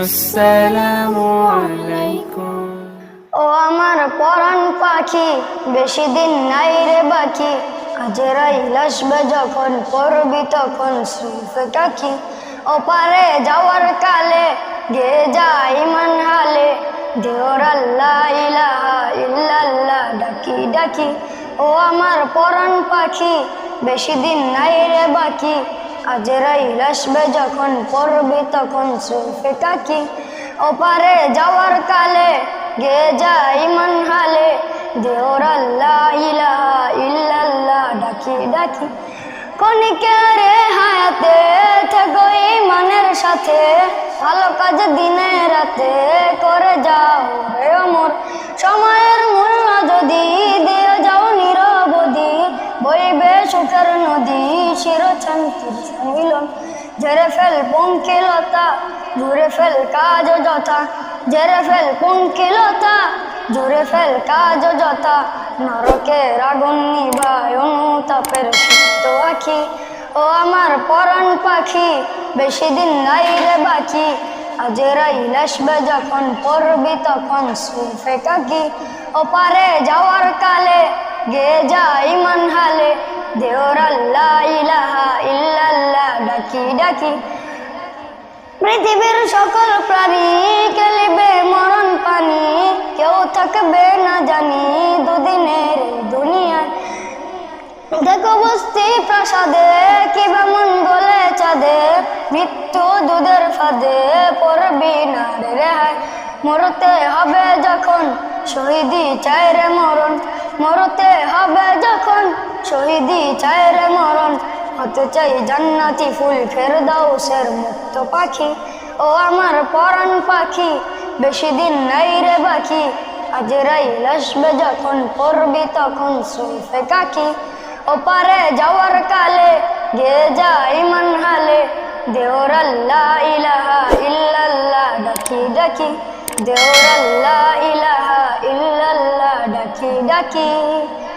আসসালামু আলাইকুম। ও আমার পরাণ পাখি, বেশি দিন নাই রে বাকি। আজরাইল আসবে যখন পড়বি তখন সুফে কাকি ওপারে যাওয়ার কালে গে যাই মান হালে। দেওর আল্লাহ ইলাহা ডাকি ডাকি। ও আমার পরাণ পাখি, বেশি দিন নাই রে বাকি। আজরাইল আসবে যখন পড়বি তখন সুফে কাকি ওপারে যাওয়ার কালে গে যাই মন হালে। দেওর আল্লাহ ইলাহা ইল্লাল্লাহ, ডাকি ডাকি। কনিকেরে হায়াতে থেকো ইমানের সাথে। ভালো কাজ দিনে রাতে করে যাও রে অমর। সময়ের মূল্য যদি দিয়ে যাও নিরবধি। বইবে সুখের নদী শিরোচ্ছন মিলন জেরে ফেল পঙ্কিলতা, জুড়ে ফেল কাজ যথা। জেরে ফেল পঙ্কিলতা, জুড়ে ফেল কাজ যথা। নরকের আগুন নিবায় অনুতাপের সুপ্ত আখি। ও আমার পরাণ পাখি, বেশি দিন নাই রে বাকি। আজরাইল আসবে যখন পড়বি তখন সুফে কাকি। ওপারে যাওয়ার কালে, গে যাই মন হালে দেওর ইলাহা ইল্লাল্লাহ ডাকি ডাকি পৃথিবীর সকল প্রাণী খেলিবে মরণ পানি। কেউ থাকবে না জানি দুদিনের এই দুনিয়ায়। দেখো বস্তি প্রাসাদে কিবা মঙ্গলে চাঁদে। মৃত্যু দুধের ফাঁদে পড়বি না রে মরতে হবে যখন শহীদি চায় রে মরণ। মরতে হবে যখন। শহীদি চায় রে মরণ, হতে চাই জান্নাতি ফুল ফের দাও সের মুক্ত পাখি। ও আমার পরাণ পাখি, বেশি দিন নাই রে বাকি। আজ রাইল আসবে যখন পড়বি তখন সুফে কাকি। ওপারে যাওয়ার কালে গে যাই মন হালে। দেওর আল্লাহ ইলাহা ইল্লাল্লাহ, ডাকি ডাকি। দেওর আল্লাহ ইলাহা ইল্লাল্লাহ ডাকি ডাকি